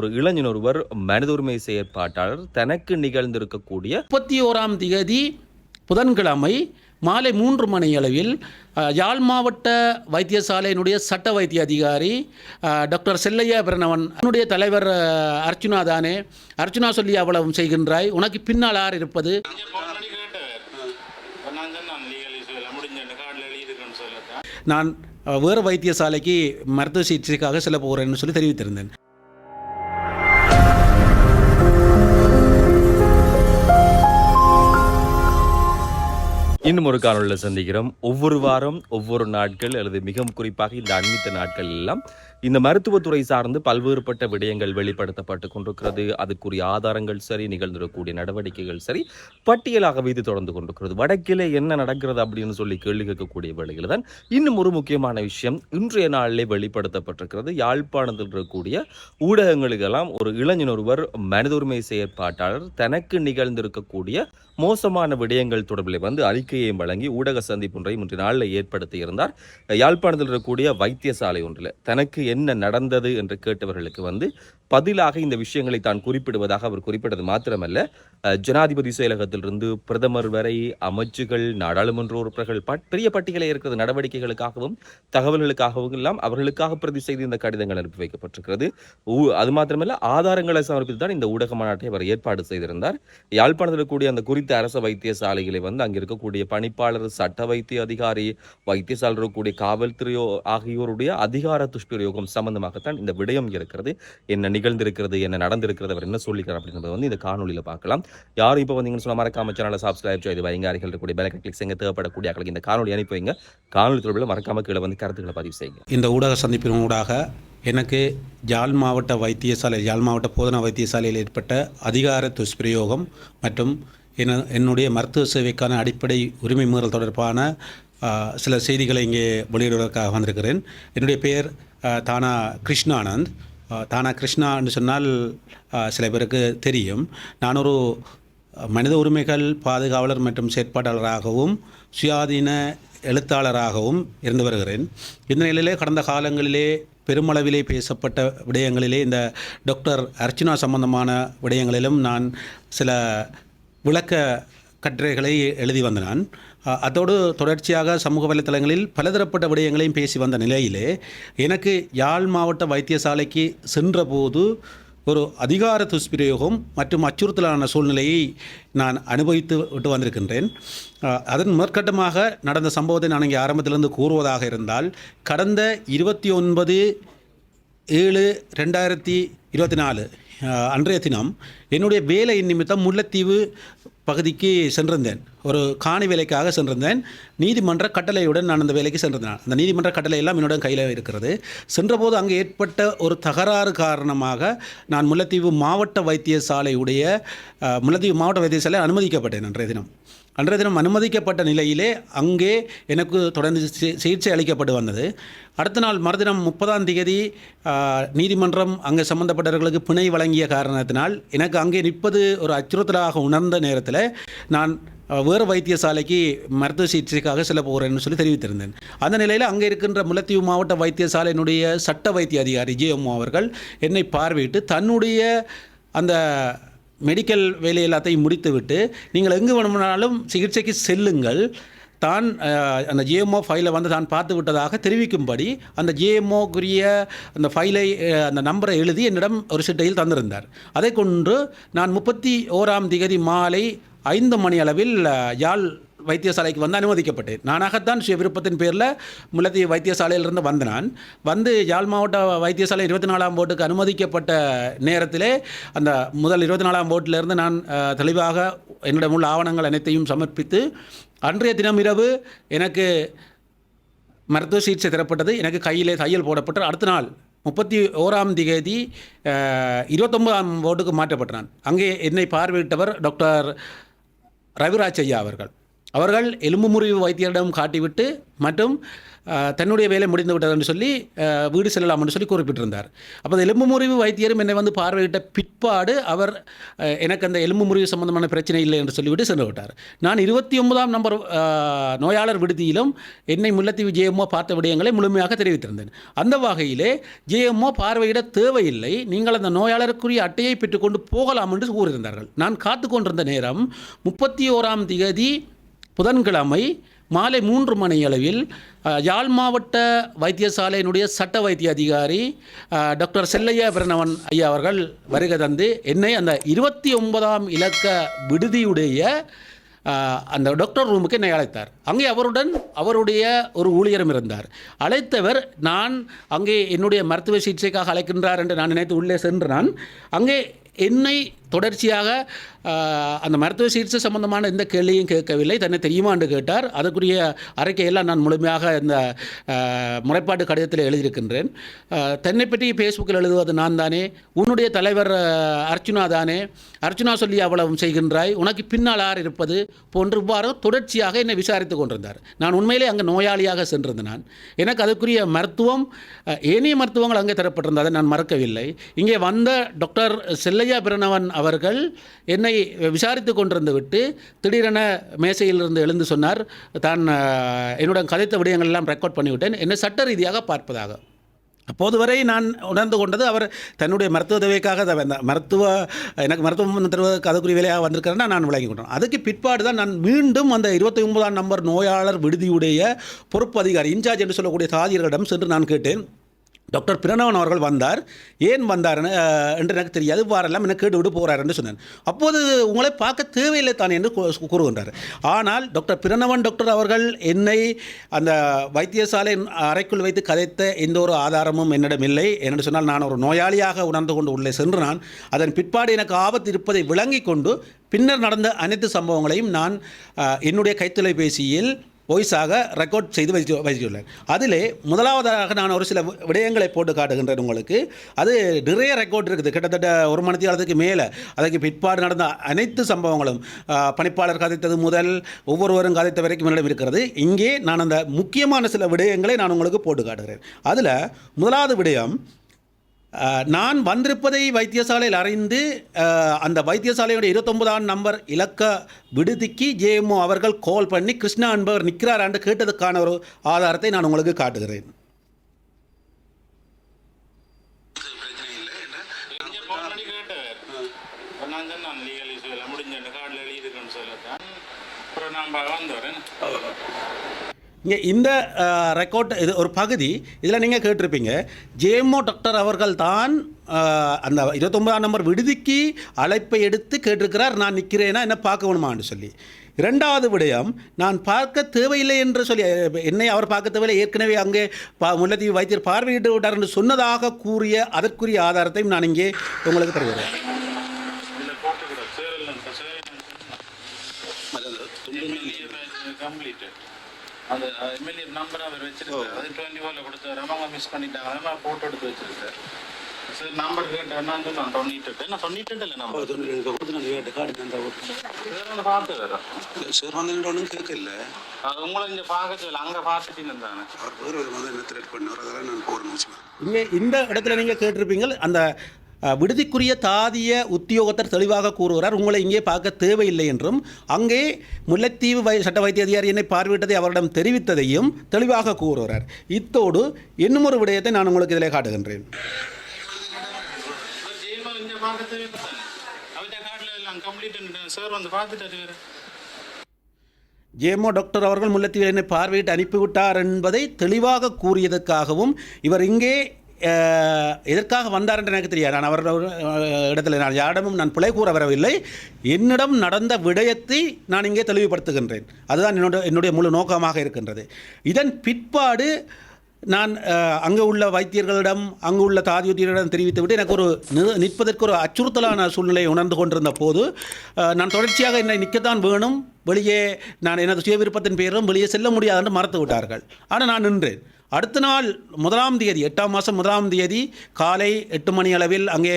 ஒரு இளைஞன் ஒருவர் மனித உரிமை செயற்பாட்டாளர் தனக்கு நிகழ்ந்திருக்கக்கூடிய முப்பத்தி ஓராம் தேதி புதன்கிழமை மாலை மூன்று மணி அளவில் யாழ் மாவட்ட வைத்தியசாலையினுடைய சட்ட வைத்திய அதிகாரி டாக்டர் செல்லையா பிரணவன் என்னுடைய தலைவர் அர்ச்சுனா தானே. அர்ச்சுனா சொல்லி அவ்வளவும் செய்கின்றாய். உனக்கு பின்னால் யார் இருப்பது? நான் வேறு வைத்தியசாலைக்கு மருத்துவ சிகிச்சைக்காக செல்ல போகிறேன்னு சொல்லி தெரிவித்திருந்தேன். இன்னும் ஒரு காணொலியில் சந்திக்கிறோம். ஒவ்வொரு வாரம் ஒவ்வொரு நாட்கள் அல்லது மிகவும் குறிப்பாக இந்த அண்மித்த நாட்கள் எல்லாம் இந்த மருத்துவத்துறை சார்ந்து பல்வேறுபட்ட விடயங்கள் வெளிப்படுத்தப்பட்டு கொண்டிருக்கிறது. அதுக்குரிய ஆதாரங்கள் சரி நிகழ்ந்திருக்கக்கூடிய நடவடிக்கைகள் சரி பட்டியலாகவே இது தொடர்ந்து கொண்டிருக்கிறது. வடக்கிலே என்ன நடக்கிறது அப்படின்னு சொல்லி கேள்வி கேட்கக்கூடிய வேளையில் தான் இன்னும் ஒரு முக்கியமான விஷயம் இன்றைய நாளிலே வெளிப்படுத்தப்பட்டிருக்கிறது. யாழ்ப்பாணத்தில் இருக்கக்கூடிய ஊடகங்களுக்கெல்லாம் ஒரு இளைஞன் ஒருவர் மனித உரிமை செயற்பாட்டாளர் தனக்கு நிகழ்ந்திருக்கக்கூடிய மோசமான விடயங்கள் தொடர்பில் வந்து அறிக்கையையும் வழங்கி ஊடக சந்திப்பு ஒன்றையும் இன்று நாளில் ஏற்படுத்தி இருந்தார். யாழ்ப்பாணத்தில் இருக்கக்கூடிய வைத்தியசாலை ஒன்றில் தனக்கு என்ன நடந்தது என்று கேட்டவர்களுக்கு வந்து பதிலாக இந்த விஷயங்களை தான் குறிப்பிடுவதாக அவர் குறிப்பிட்டது மாத்திரமல்ல. ஜனாதிபதி செயலகத்திலிருந்து பிரதமர் வரை அமைச்சுகள் நாடாளுமன்ற உறுப்பினர்கள் பெரிய பட்டியலை இருக்கிறது நடவடிக்கைகளுக்காகவும் தகவல்களுக்காகவும் எல்லாம் அவர்களுக்காக பிரதி செய்து இந்த கடிதங்கள் அனுப்பி வைக்கப்பட்டிருக்கிறது. அது மாத்திரமல்ல ஆதாரங்களை சமர்ப்பித்து தான் இந்த ஊடக மாநாட்டை அவர் ஏற்பாடு செய்திருந்தார். யாழ்ப்பாணத்தில் இருக்கக்கூடிய அந்த அனைத்து அரசு வைத்தியசாலைகளை வந்து அங்கே இருக்கக்கூடிய பணிப்பாளர் சட்ட வைத்திய அதிகாரி வைத்தியசாலர் இருக்கக்கூடிய காவல்துறையோ ஆகியோருடைய அதிகார துஷ்பிரயோகம் சம்பந்தமாகத்தான் இந்த விடயம் இருக்கிறது. என்ன நிகழ்ந்திருக்கிறது என்ன நடந்திருக்கிறது அவர் என்ன சொல்லிக்கிறார் அப்படின்றத வந்து இந்த காணொலியில் பார்க்கலாம். யாரும் இப்போ வந்தீங்கன்னு சொன்ன மறக்காம சேனலை சப்ஸ்கிரைப் செய்து வைங்க. அருகில் இருக்கக்கூடிய பெல் கிளிக் செய்ய தேவைப்படக்கூடிய அக்களுக்கு இந்த காணொலி அனுப்பி வைங்க. காணொலி தொடர்பில் மறக்காம கீழே வந்து கருத்துக்களை பதிவு செய்யுங்க. இந்த ஊடக சந்திப்பின் ஊடாக எனக்கு யாழ் மாவட்ட வைத்தியசாலை யாழ் மாவட்ட போதனா வைத்தியசாலையில் ஏற்பட்ட அதிகார துஷ்பிரயோகம் மற்றும் என என்னுடைய மருத்துவ சேவைக்கான அடிப்படை உரிமை மீறல் தொடர்பான சில செய்திகளை இங்கே வெளியிடுவதற்காக வந்திருக்கிறேன். என்னுடைய பெயர் தானா கிருஷ்ணானந்த். ஆ, தானா கிருஷ்ணான்னு சொன்னால் சில பேருக்கு தெரியும். நான் ஒரு மனித உரிமைகள் பாதுகாவலர் மற்றும் செயற்பாட்டாளராகவும் சுயாதீன எழுத்தாளராகவும் இருந்து வருகிறேன். இந்த நிலையிலே கடந்த காலங்களிலே பெருமளவிலே பேசப்பட்ட விடயங்களிலே இந்த டாக்டர் அர்ச்சனா சம்பந்தமான விடயங்களிலும் நான் சில விளக்க கட்டுரைகளை எழுதி வந்த நான். அதோடு தொடர்ச்சியாக சமூக வலைத்தளங்களில் பலதரப்பட்ட விடயங்களையும் பேசி வந்த நிலையிலே எனக்கு யாழ் மாவட்ட வைத்தியசாலைக்கு சென்றபோது ஒரு அதிகார துஷ்பிரயோகம் மற்றும் அச்சுறுத்தலான சூழ்நிலையை நான் அனுபவித்து விட்டு வந்திருக்கின்றேன். அதன் மேற்கட்டமாக நடந்த சம்பவத்தை நான் இங்கே ஆரம்பத்திலிருந்து கூறுவதாக இருந்தால் கடந்த இருபத்தி ஒன்பது ஏழு ரெண்டாயிரத்தி இருபத்தி நாலு அன்றைய தினம் என்னுடைய வேலை நிமித்தம் முல்லைத்தீவு பகுதிக்கு சென்றிருந்தேன். ஒரு காணி வேலைக்காக சென்றிருந்தேன். நீதிமன்ற கட்டளையுடன் நான் அந்த வேலைக்கு சென்றிருந்தேன். அந்த நீதிமன்ற கட்டளை எல்லாம் என்னுடன் கையில் இருக்கிறது. சென்றபோது அங்கே ஏற்பட்ட ஒரு தகராறு காரணமாக நான் முல்லைத்தீவு மாவட்ட வைத்தியசாலையுடைய முல்லைத்தீவு மாவட்ட வைத்தியசாலை அனுமதிக்கப்பட்டேன் அன்றைய தினம். அன்றைய தினம் அனுமதிக்கப்பட்ட நிலையிலே அங்கே எனக்கு தொடர்ந்து சிகிச்சை அளிக்கப்பட்டு வந்தது. அடுத்த நாள் மறுதினம் முப்பதாம் தேதி நீதிமன்றம் அங்கே சம்பந்தப்பட்டவர்களுக்கு பிணை வழங்கிய காரணத்தினால் எனக்கு அங்கே நிற்பது ஒரு அச்சுறுத்தலாக உணர்ந்த நேரத்தில் நான் வேறு வைத்தியசாலைக்கு மருத்துவ சிகிச்சைக்காக செல்ல போகிறேன்னு சொல்லி தெரிவித்திருந்தேன். அந்த நிலையில் அங்கே இருக்கின்ற முல்லைத்தீவு மாவட்ட வைத்தியசாலையினுடைய சட்ட வைத்திய அதிகாரி ஜிஎம்ஓ அவர்கள் என்னை பார்வையிட்டு தன்னுடைய அந்த மெடிக்கல் வேலை எல்லாத்தையும் முடித்துவிட்டு நீங்கள் எங்கு வேணுமானாலும் சிகிச்சைக்கு செல்லுங்கள். தான் அந்த ஜிஎம்ஓ ஃபைலை வந்து தான் பார்த்து விட்டதாக தெரிவிக்கும்படி அந்த ஜிஎம்ஓக்குரிய அந்த ஃபைலை அந்த நம்பரை எழுதி என்னிடம் ஒரு சிட்டையில் தந்திருந்தார். அதை கொண்டு நான் முப்பத்தி ஓராம் திகதி மாலை ஐந்து மணி அளவில் யாழ் வைத்தியசாலைக்கு வந்து அனுமதிக்கப்பட்டேன். நானாகத்தான் சுய விருப்பத்தின் பேரில் முல்லத்தி வைத்தியசாலையிலிருந்து வந்த நான் வந்து யாழ் மாவட்ட வைத்தியசாலை இருபத்தி நாலாம் போர்டுக்கு அனுமதிக்கப்பட்ட நேரத்திலே அந்த முதல் இருபத்தி நாலாம் போர்ட்டிலிருந்து நான் தெளிவாக என்னிடம் உள்ள ஆவணங்கள் அனைத்தையும் சமர்ப்பித்து அன்றைய தினம் இரவு எனக்கு மருத்துவ சிகிச்சை தரப்பட்டது. எனக்கு கையிலே தையல் போடப்பட்டு அடுத்த நாள் முப்பத்தி ஓராம் திகதி இருபத்தொன்பதாம் போர்டுக்கு மாற்றப்பட்டான் அங்கே என்னை பார்வையிட்டவர் டாக்டர் ரவிராஜ் ஐயா அவர்கள். அவர்கள் எலும்பு முறிவு வைத்தியரிடம் காட்டிவிட்டு மற்றும் தன்னுடைய வேலை முடிந்து விட்டது என்று சொல்லி வீடு செல்லலாம் என்று சொல்லி குறிப்பிட்டிருந்தார். அப்போ அந்த எலும்பு முறிவு வைத்தியரும் என்னை வந்து பார்வையிட்ட பிற்பாடு அவர் எனக்கு அந்த எலும்பு முறிவு சம்பந்தமான பிரச்சனை இல்லை என்று சொல்லிவிட்டு சென்று விட்டார். நான் இருபத்தி ஒன்பதாம் நம்பர் நோயாளர் விடுதியிலும் என்னை முல்லத்தீவு ஜேஎம்ஓ பார்த்த விடயங்களை முழுமையாக தெரிவித்திருந்தேன். அந்த வகையிலே ஜேஎம்ஓ பார்வையிட தேவையில்லை நீங்கள் அந்த நோயாளருக்குரிய அட்டையை பெற்றுக்கொண்டு போகலாம் என்று கூறியிருந்தார்கள். நான் காத்து கொண்டிருந்த நேரம் முப்பத்தி ஓராம் திகதி புதன்கிழமை மாலை மூன்று மணி அளவில் யாழ் மாவட்ட வைத்தியசாலையினுடைய சட்ட வைத்திய அதிகாரி டாக்டர் செல்லையா பிரணவன் ஐயா அவர்கள் வருகை தந்து என்னை அந்த இருபத்தி ஒன்பதாம் இலக்க விடுதியுடைய அந்த டாக்டர் ரூமுக்கு என்னை அழைத்தார். அங்கே அவருடன் அவருடைய ஒரு ஊழியரும் இருந்தார். அழைத்தவர் நான் அங்கே என்னுடைய மருத்துவ சிகிச்சைக்காக அழைக்கின்றார் என்று நான் நினைத்து உள்ளே சென்று நான் அங்கே என்னை தொடர்ச்சியாக அந்த மருத்துவ சிகிச்சை சம்பந்தமான எந்த கேள்வியும் கேட்கவில்லை. தன்னை தெரியுமா என்று கேட்டார். அதற்குரிய அறிக்கையெல்லாம் நான் முழுமையாக இந்த முறைப்பாட்டு கடிதத்தில் எழுதியிருக்கின்றேன். தன்னை பற்றி ஃபேஸ்புக்கில் எழுதுவது நான் தானே. உன்னுடைய தலைவர் அர்ச்சுனா தானே. அர்ச்சுனா சொல்லி அவ்வளவு செய்கின்றாய். உனக்கு பின்னால் ஆறு இருப்பது போன்று இவ்வாறு தொடர்ச்சியாக என்னை விசாரித்து கொண்டிருந்தார். நான் உண்மையிலே அங்கே நோயாளியாக சென்றிருந்த நான். எனக்கு அதுக்குரிய மருத்துவம் ஏனைய மருத்துவங்கள் அங்கே தரப்பட்டிருந்ததை. நான் மறக்கவில்லை. இங்கே வந்த டாக்டர் செல்லையா பிரணவன் அவர்கள் என்னை விசாரித்து கொண்டிருந்து விட்டு திடீரென மேசையிலிருந்து எழுந்து சொன்னார் தான் என்னுடன் கதைத்த விடயங்கள் எல்லாம் ரெக்கார்ட் பண்ணிவிட்டேன். என்னை சட்ட ரீதியாக பார்ப்பதாக. அப்போது வரை நான் உணர்ந்து கொண்டது அவர் தன்னுடைய மருத்துவ உதவிக்காக மருத்துவ எனக்கு மருத்துவம் தருவதற்கு அதுக்குரிய வேலையாக வந்திருக்கிறேன்னா நான் விளங்கி கொண்டேன். அதுக்கு பிற்பாடு தான் நான் மீண்டும் அந்த இருபத்தி ஒன்பதாம் நம்பர் நோயாளர் விடுதியுடைய பொறுப்பு அதிகாரி இன்சார்ஜ் என்று சொல்லக்கூடிய சாதியர்களிடம் சென்று நான் கேட்டேன். டாக்டர் பிரணவன் அவர்கள் வந்தார். ஏன் வந்தார் என்று எனக்கு தெரியாது. வாரெல்லாம் என்ன கேட்டு விட்டு போகிறார் என்று சொன்னார் அப்போது உங்களை பார்க்க தேவையில்லை தான் என்று கூறுகின்றார். ஆனால் டாக்டர் பிரணவன் டாக்டர் அவர்கள் என்னை அந்த வைத்தியசாலை அறைக்குள் வைத்து கதைத்த எந்த ஒரு ஆதாரமும் என்னிடம் இல்லை. என்று சொன்னால் நான் ஒரு நோயாளியாக உணர்ந்து கொண்டு உள்ளே சென்று நான் அதன் பிற்பாடு எனக்கு ஆபத்து இருப்பதை விளங்கி கொண்டு பின்னர் நடந்த அனைத்து சம்பவங்களையும் நான் என்னுடைய கைத்தொலைபேசியில் வாய்ஸாக ரெக்கார்ட் செய்து வைத்து வைத்துள்ளேன். அதில் முதலாவதாக நான் ஒரு சில விடயங்களை போட்டு காட்டுகின்றேன் உங்களுக்கு. அது நிறைய ரெக்கார்ட் இருக்குது. கிட்டத்தட்ட ஒரு மணி நேரத்துக்கு மேலே அதுக்கு பிற்பாடு நடந்த அனைத்து சம்பவங்களும் பணிப்பாளர் கதைத்தது முதல் ஒவ்வொருவரும் கதைத்த வரைக்கும் என்னிடம் இருக்கிறது. இங்கே நான் அந்த முக்கியமான சில விடயங்களை நான் உங்களுக்கு போட்டு காட்டுகிறேன். அதில் முதலாவது விடயம் நான் வந்திருப்பதை வைத்தியசாலையில் அறிந்து அந்த வைத்தியசாலையுடைய இருபத்தொன்பதாம் நம்பர் இலக்க விடுதிக்கு ஜேஎம்ஓ அவர்கள் கால் பண்ணி கிருஷ்ணா என்பவர் நிற்கிறாரான்னு கேட்டதுக்கான ஒரு ஆதாரத்தை நான் உங்களுக்கு காட்டுகிறேன். நான் இங்கே இந்த ரெக்கார்ட் இது ஒரு பகுதி இதில் நீங்கள் கேட்டிருப்பீங்க. ஜேமோ டாக்டர் அவர்கள் தான் அந்த இருபத்தொன்பதாம் நம்பர் விடுதிக்கு அழைப்பை எடுத்து கேட்டிருக்கிறார். நான் நிற்கிறேன்னா என்ன பார்க்க வேணுமான்னு சொல்லி. இரண்டாவது விடயம் நான் பார்க்க தேவையில்லை என்று சொல்லி என்னை அவர் பார்க்க தேவையில்லை. ஏற்கனவே அங்கே பா முல்லைத்தீவு வைத்தியர் பார்வையிட்டு விட்டார் என்று சொன்னதாக கூறிய அதற்குரிய ஆதாரத்தையும் நான் இங்கே உங்களுக்கு தருகிறேன். இதில் அது எம்எல்ஏ நம்பர் அவர் வச்சிருக்காரு. அது டுவெண்ட்டி ஃபோரில் கொடுத்தாரு அவங்க மிஸ் பண்ணிட்டாங்க. அதெல்லாம் ஃபோட்டோ எடுத்து வச்சிருக்காரு. சார் நம்பர் கேட்டேன். நான் சொன்னேன் தொண்ணூற்றி நான் தொண்ணூற்றி இல்லை நம்பர் சார் பார்த்து வரோம் சார் வந்து ஒன்றும் கேட்கல. அது உங்களை இங்கே பார்க்க சொல்லல அங்கே பார்த்துட்டு இருந்தாங்க. அவர் வேறு ஒரு வந்து என்ன த்ரெட் பண்ணுவார் அதெல்லாம் நான் போகிறேன் வச்சுக்கேன் இங்கே இந்த இடத்துல நீங்கள் கேட்டிருப்பீங்க அந்த விடுதிக்குரிய தாதிய உத்தியோகத்தர் தெளிவாக கூறுகிறார் உங்களை இங்கே பார்க்க தேவையில்லை என்றும் அங்கே முல்லைத்தீவு வை சட்ட வைத்திய அதிகாரி என்னை பார்வையிட்டதை அவரிடம் தெரிவித்ததையும் தெளிவாக கூறுகிறார். இத்தோடு இன்னும் ஒரு விடயத்தை நான் உங்களுக்கு இதில் காட்டுகின்றேன். ஜேமோ டாக்டர் அவர்கள் முல்லைத்தீவில் என்னை பார்வையிட்டு அனுப்பிவிட்டார் என்பதை தெளிவாக கூறியதற்காகவும் இவர் இங்கே எதற்காக வந்தார் என்று எனக்கு தெரியாது. நான் அவர் இடத்துல நான் யாரிடமும் நான் பிழை கூற வரவில்லை. என்னிடம் நடந்த விடயத்தை நான் இங்கே தெளிவுபடுத்துகின்றேன். அதுதான் என்னோட என்னுடைய முழு நோக்கமாக இருக்கின்றது. இதன் பிற்பாடு நான் அங்கே உள்ள வைத்தியர்களிடம் அங்கு உள்ள தாதியுத்தியர்களிடம் தெரிவித்துவிட்டு எனக்கு ஒரு நிற்பதற்கு ஒரு அச்சுறுத்தலான சூழ்நிலையை உணர்ந்து கொண்டிருந்த போது நான் தொடர்ச்சியாக என்னை நிற்கத்தான் வேணும். வெளியே நான் எனது சுய விருப்பத்தின் பெயரும் வெளியே செல்ல முடியாது என்று மறுத்து விட்டார்கள். ஆனால் நான் நின்றேன். அடுத்த நாள் முதலாம் தேதி எட்டாம் மாதம் முதலாம் தேதி காலை எட்டு மணி அளவில் அங்கே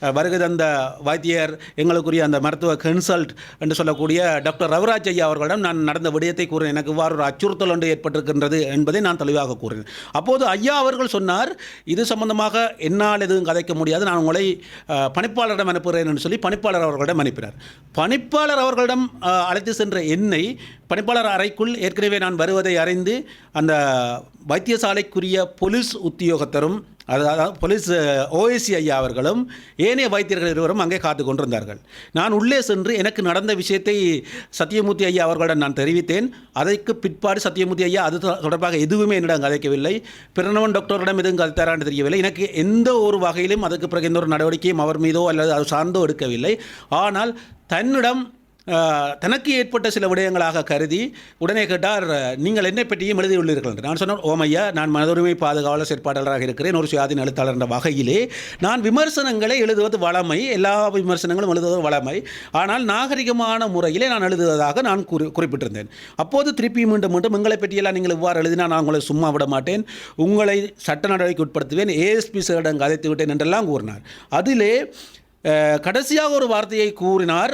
அஹ், வருகை தந்த வைத்தியர் எங்களுக்குரிய அந்த மருத்துவ கன்சல்ட் என்று சொல்லக்கூடிய டாக்டர் ரவிராஜ் ஐயா அவர்களிடம் நான் நடந்த விடயத்தை கூறினேன் எனக்கு இவ்வாறு ஒரு அச்சுறுத்தல் ஒன்று ஏற்பட்டிருக்கின்றது என்பதை நான் தெளிவாக கூறினேன் அப்போது ஐயா அவர்கள் சொன்னார் இது சம்பந்தமாக என்னால் எதுவும் கதைக்க முடியாது. நான் உங்களை பணிப்பாளரிடம் அனுப்புகிறேன் என்று சொல்லி பணிப்பாளர் அவர்களிடம் அனுப்பினார். பணிப்பாளர் அவர்களிடம் அழைத்து சென்ற என்னை பணிப்பாளர் அறைக்குள் ஏற்கனவே நான் வருவதை அறிந்து அந்த வைத்தியசாலைக்குரிய போலீஸ் உத்தியோகத்தரும் அதாவது போலீஸ் ஓஎஸ்சி ஐயா அவர்களும் ஏனைய வைத்தியர்கள் இருவரும் அங்கே காத்து கொண்டிருந்தார்கள். நான் உள்ளே சென்று எனக்கு நடந்த விஷயத்தை சத்தியமூர்த்தி ஐயா அவர்களிடம் நான் தெரிவித்தேன். அதற்கு பிற்பாடு சத்தியமூர்த்தி ஐயா அது தொடர்பாக எதுவுமே என்னிடம் கதைக்கவில்லை பிரணவன் டாக்டரிடம் எதுவும் கதைத்தாரான்னு தெரியவில்லை. எனக்கு எந்த ஒரு வகையிலும் அதுக்கு பிறகு எந்த ஒரு நடவடிக்கையும் அவர் மீதோ அல்லது அது சார்ந்தோ எடுக்கவில்லை. ஆனால் தன்னிடம் தனக்கு ஏற்பட்ட சில விடயங்களாக கருதி உடனே கேட்டார் நீங்கள் என்னை பற்றியும் எழுதியுள்ளீர்கள் என்று. நான் சொன்னேன் ஓமையா நான் மனதுரிமை பாதுகாவலர் செயற்பாட்டாளராக இருக்கிறேன் ஒரு சுயாதீன எழுத்தாளர் என்ற வகையிலே. நான் விமர்சனங்களை எழுதுவது வளமை எல்லா விமர்சனங்களும் எழுதுவது வளமை. ஆனால் நாகரிகமான முறையிலே நான் எழுதுவதாக நான் குறி குறிப்பிட்டிருந்தேன். அப்போது திருப்பி மீண்டும் மீண்டும் உங்களை பற்றியெல்லாம் நீங்கள் இவ்வாறு எழுதினா நான் உங்களை சும்மா விட மாட்டேன். உங்களை சட்ட நடவடிக்கை உட்படுத்துவேன் ஏஎஸ்பி சாரிடம் கதைத்து விட்டேன் என்றெல்லாம் கூறினார். அதிலே கடைசியாக ஒரு வார்த்தையை கூறினார்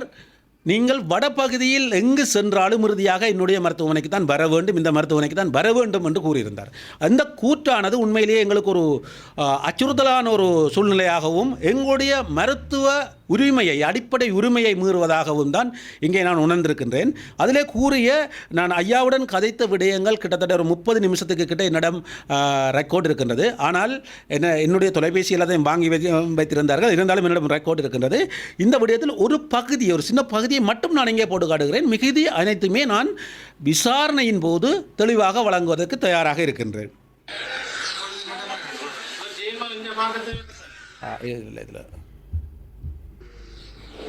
நீங்கள் வடபகுதியில் எங்கு சென்றாலும் இறுதியாக என்னுடைய மருத்துவமனைக்கு தான் வர வேண்டும் இந்த மருத்துவமனைக்கு தான் வர வேண்டும் என்று கூறியிருந்தார். அந்த கூற்றானது உண்மையிலேயே எங்களுக்கு ஒரு அச்சுறுத்தலான ஒரு சூழ்நிலையாகவும் எங்களுடைய மருத்துவ உரிமையை அடிப்படை உரிமையை மீறுவதாகவும் தான் இங்கே நான் உணர்ந்திருக்கின்றேன். அதிலே கூறிய நான் ஐயாவுடன் கதைத்த விடயங்கள் கிட்டத்தட்ட ஒரு முப்பது நிமிஷத்துக்கு கிட்ட என்னிடம் ரெக்கார்டு இருக்கின்றது. ஆனால் என்ன என்னுடைய தொலைபேசியில் அதை வாங்கி வைத்திருந்தார்கள். இருந்தாலும் என்னிடம் ரெக்கார்ட் இருக்கின்றது. இந்த விடயத்தில் ஒரு பகுதி ஒரு சின்ன பகுதியை மட்டும் நான் இங்கே போட்டு காட்டுகிறேன். மிகுதி அனைத்துமே நான் விசாரணையின் போது தெளிவாக வழங்குவதற்கு தயாராக இருக்கின்றேன். இல்லை இதில்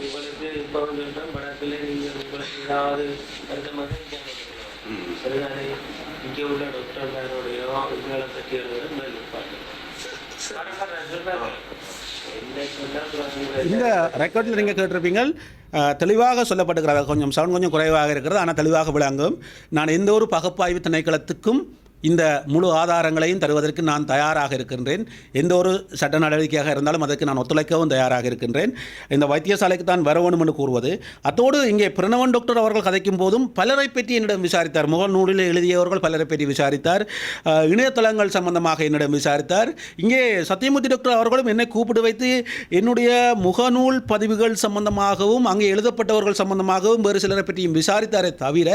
உங்களுக்கு இப்போ வந்து படத்தில் நீங்கள் உங்களுக்கு ஏதாவது வருத்தமாக சரிதானே? இங்கே உள்ள டாக்டர்மாரோடையோ இவங்களை பற்றி எழுதுறது முதல் இந்த ரெக்கார்டில் நீங்கள் கேட்டிருப்பீங்க. தெளிவாக சொல்லப்பட்டுக்கிறது கொஞ்சம் சவுண்ட் கொஞ்சம் குறைவாக இருக்கிறது. ஆனால் தெளிவாக விளங்கும். நான் எந்த ஒரு பகுப்பாய்வு திணைக்களத்துக்கும் இந்த முழு ஆதாரங்களையும் தருவதற்கு நான் தயாராக இருக்கின்றேன். எந்த ஒரு சட்ட நடவடிக்கையாக இருந்தாலும் அதற்கு நான் ஒத்துழைக்கவும் தயாராக இருக்கின்றேன். இந்த வைத்தியசாலைக்கு தான் வர வேண்டும் என்று கூறுவது. அத்தோடு இங்கே பிரணவன் டாக்டர் அவர்கள் கதைக்கும் போதும் பலரை பற்றி என்னிடம் விசாரித்தார். முகநூலில் எழுதியவர்கள் பலரை பற்றி விசாரித்தார். இணையதளங்கள் சம்பந்தமாக என்னிடம் விசாரித்தார். இங்கே சத்தியமூர்த்தி டாக்டர் அவர்களும் என்னை கூப்பிட்டு வைத்து என்னுடைய முகநூல் பதிவுகள் சம்பந்தமாகவும் அங்கே எழுதப்பட்டவர்கள் சம்பந்தமாகவும் வேறு சிலரை பற்றியும் விசாரித்தாரே தவிர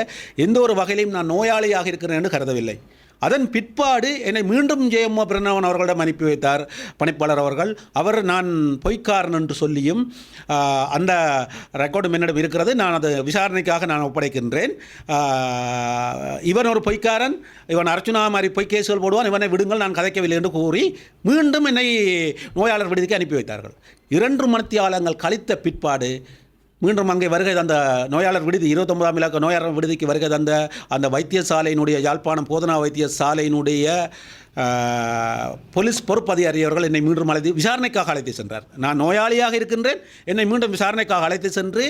எந்த ஒரு வகையிலும் நான் நோயாளியாக இருக்கிறேன் என்று கருதவில்லை. அதன் பிற்பாடு என்னை மீண்டும் ஜெயம்மா பிரணவன் அவர்களிடம் அனுப்பி வைத்தார். பணிப்பாளர் அவர்கள் அவர் நான் பொய்க்காரன் என்று சொல்லியும் அந்த ரெக்கார்டும் என்னிடம் இருக்கிறது. நான் அது விசாரணைக்காக நான் ஒப்படைக்கின்றேன். இவன் ஒரு பொய்க்காரன். இவன் அர்ச்சுனா மாதிரி பொய் கேசுகள் போடுவான். இவனை விடுங்கள் நான் கதைக்கவில்லை என்று கூறி மீண்டும் என்னை நோயாளர் விடுதிக்கு அனுப்பி வைத்தார்கள். இரண்டு மணித்தியாலங்கள் கழித்த பிற்பாடு மீண்டும் அங்கே வருகை தந்த நோயாளர் விடுதி இருபத்தொன்பதாம் இலக்க நோயாளர் விடுதிக்கு வருகை தந்த அந்த வைத்தியசாலையினுடைய யாழ்ப்பாணம் போதனா வைத்தியசாலையினுடைய போலீஸ் பொறுப்பு அதிகாரியவர்கள் என்னை மீண்டும் அழைத்து விசாரணைக்காக அழைத்து சென்றார். நான் நோயாளியாக இருக்கின்றேன். என்னை மீண்டும் விசாரணைக்காக அழைத்து சென்று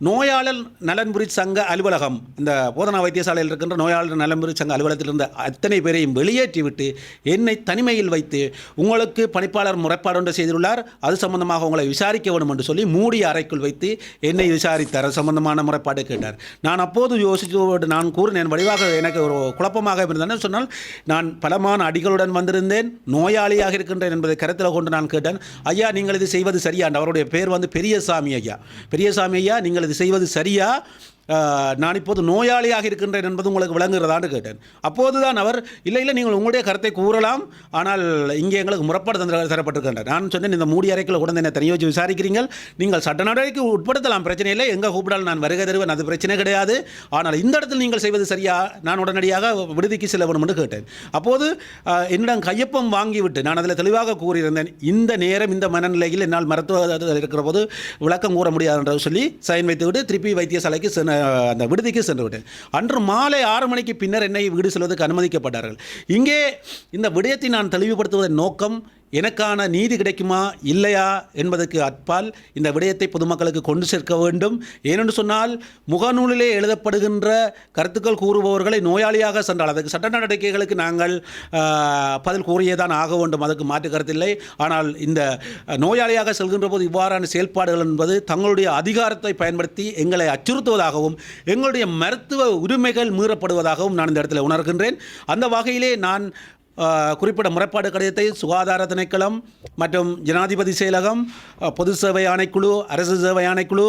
நோயாளர் நலன்புரி சங்க அலுவலகம் இந்த போதனா வைத்தியசாலையில் இருக்கின்ற நோயாளர் நலன்புரி சங்க அலுவலகத்தில் இருந்த அத்தனை பேரையும் வெளியேற்றிவிட்டு என்னை தனிமையில் வைத்து உங்களுக்கு பணிப்பாளர் முறைப்பாடு ஒன்று செய்துள்ளார் அது சம்பந்தமாக உங்களை விசாரிக்க வேண்டும் என்று சொல்லி மூடிய அறைக்குள் வைத்து என்னை விசாரித்தார். சம்பந்தமான முறைப்பாடு கேட்டார். நான் அப்போது யோசித்து நான் கூறினேன். வடிவாக எனக்கு ஒரு குழப்பமாக இருந்தேன் சொன்னால் நான் பலமான அடிகளுடன் வந்திருந்தேன். நோயாளியாக இருக்கின்றேன் என்பதை கருத்தில் கொண்டு நான் கேட்டேன். ஐயா நீங்கள் இது செய்வது சரியா அவருடைய பேர் வந்து பெரியசாமி ஐயா. பெரியசாமி ஐயா நீங்கள் அல்லது செய்வது சரியா? நான் இப்போது நோயாளியாக இருக்கின்றேன் என்பது உங்களுக்கு விளங்குகிறதான்னு கேட்டேன். அப்போது தான் அவர் இல்லை இல்லை நீங்கள் உங்களுடைய கருத்தை கூறலாம். ஆனால் இங்கே எங்களுக்கு முறப்பாடு தந்திர தரப்பட்டிருக்கின்றார் நான் சொன்னேன் இந்த மூடி அறைக்குள்ள உடனே என்னை தனியாக வச்சு விசாரிக்கிறீங்க நீங்கள் சட்ட நடவடிக்கை உட்படுத்தலாம் பிரச்சனை இல்லை. எங்கே கூப்பிடாலும் நான் வருகை தருவேன் அது பிரச்சனை கிடையாது. ஆனால் இந்த இடத்தில் நீங்கள் செய்வது சரியா? நான் உடனடியாக விடுதிக்கு செல்ல வேண்டும் என்று கேட்டேன். அப்போது என்னிடம் கையொப்பம் வாங்கிவிட்டு நான் அதில் தெளிவாக கூறியிருந்தேன். இந்த நேரம் இந்த மனநிலையில் என்னால் மருத்துவ இருக்கிற போது விளக்கம் கூற முடியாது என்று சொல்லி சைன் வைத்துவிட்டு திருப்பி வைத்தியசாலைக்கு சென்று அந்த விடுதிக்கு சென்று விட்டேன் அன்று மாலை ஆறு மணிக்கு பின்னர் என்னை வீடு செல்வதற்கு அனுமதிக்கப்பட்டார்கள். இங்கே இந்த விடயத்தை நான் தெளிவுபடுத்துவதன் நோக்கம் எனக்கான நீதி கிடைக்குமா? இல்லையா? என்பதற்கு அற்பால் இந்த விடயத்தை பொதுமக்களுக்கு கொண்டு சேர்க்க வேண்டும். ஏனென்று சொன்னால் முகநூலிலே எழுதப்படுகின்ற கருத்துக்கள் கூறுபவர்களை நோயாளியாக சென்றால் அதற்கு சட்ட நடவடிக்கைகளுக்கு நாங்கள் பதில் கூறியேதான் ஆக வேண்டும். அதற்கு மாற்று கருத்தில்லை. ஆனால் இந்த நோயாளியாக செல்கின்ற போது இவ்வாறான செயல்பாடுகள் என்பது தங்களுடைய அதிகாரத்தை பயன்படுத்தி எங்களை அச்சுறுத்துவதாகவும் எங்களுடைய மருத்துவ உரிமைகள் மீறப்படுவதாகவும் நான் இந்த இடத்துல உணர்கின்றேன். அந்த வகையிலே நான் குறிப்பிட்ட முறைப்பாடு கடிதத்தை சுகாதார திணைக்களம் மற்றும் ஜனாதிபதி செயலகம் பொது சேவை ஆணைக்குழு அரசு சேவை ஆணைக்குழு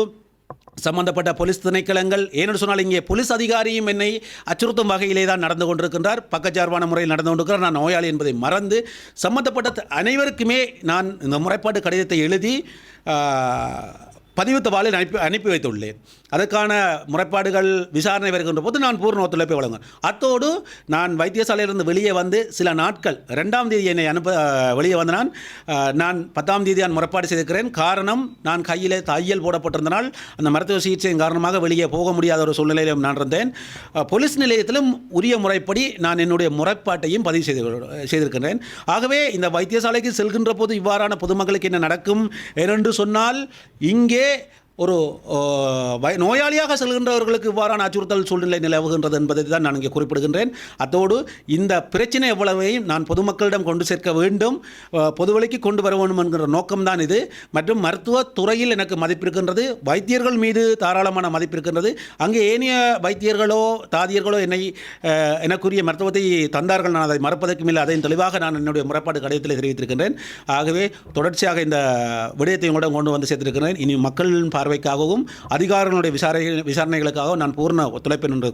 சம்பந்தப்பட்ட போலீஸ் திணைக்களங்கள் ஏன்னு சொன்னால் இங்கே போலீஸ் அதிகாரியும் என்னை அச்சுறுத்தும் வகையிலே தான் நடந்து கொண்டிருக்கின்றார். பக்கச்சார்பான முறையில் நடந்து கொண்டிருக்கிறார். நான் நோயாளி என்பதை மறந்து சம்பந்தப்பட்ட அனைவருக்குமே நான் இந்த முறைப்பாடு கடிதத்தை எழுதி பதிவு தபாலில் அனுப்பி அனுப்பி வைத்துள்ளேன். அதற்கான முறைப்பாடுகள் விசாரணை வருகின்ற போது நான் பூர்ண ஒத்துழைப்பை வழங்குவேன். அத்தோடு நான் வைத்தியசாலையிலிருந்து வெளியே வந்து சில நாட்கள் ரெண்டாம் தேதி என்னை அனுப்ப வெளியே வந்து நான் நான் பத்தாம் தேதி நான் முறைப்பாடு செய்திருக்கிறேன். காரணம் நான் கையிலே தையல் போடப்பட்டிருந்தனால் அந்த மருத்துவ சிகிச்சையின் காரணமாக வெளியே போக முடியாத ஒரு சூழ்நிலையிலும் நான் இருந்தேன். போலீஸ் நிலையத்திலும் உரிய முறைப்படி நான் என்னுடைய முறைப்பாட்டையும் பதிவு செய்து செய்திருக்கின்றேன் ஆகவே இந்த வைத்தியசாலைக்கு செல்கின்ற போது இவ்வாறான பொதுமக்களுக்கு என்ன நடக்கும்? ஏனென்று சொன்னால் இங்கே ஒரு நோயாளியாக செல்கின்றவர்களுக்கு இவ்வாறான அச்சுறுத்தல் சூழ்நிலை நிலவுகின்றது என்பதை தான் நான் இங்கே குறிப்பிடுகின்றேன். அத்தோடு இந்த பிரச்சனை எவ்வளவையும் நான் பொதுமக்களிடம் கொண்டு சேர்க்க வேண்டும். பொதுவெளிக்கு கொண்டு வர வேண்டும் என்கிற நோக்கம்தான் இது. மற்றும் மருத்துவ துறையில் எனக்கு மதிப்பிருக்கின்றது. வைத்தியர்கள் மீது தாராளமான மதிப்பிருக்கின்றது. அங்கே ஏனைய வைத்தியர்களோ தாதியர்களோ என்னை எனக்குரிய மருத்துவத்தை தந்தார்கள். நான் அதை மறப்பதற்கும் இல்லை அதையும் தெளிவாக நான் என்னுடைய முறைப்பாடு கடிதத்தில் தெரிவித்திருக்கின்றேன். ஆகவே தொடர்ச்சியாக இந்த விடயத்தை உங்களிடம் கொண்டு வந்து சேர்த்திருக்கிறேன். இனி மக்களின் பார்வைக்காகவும் அதிகாரிகளுடைய விசாரணை விசாரணைகளுக்காகவும் நான் பூர்ண ஒத்துழைப்பேன் என்று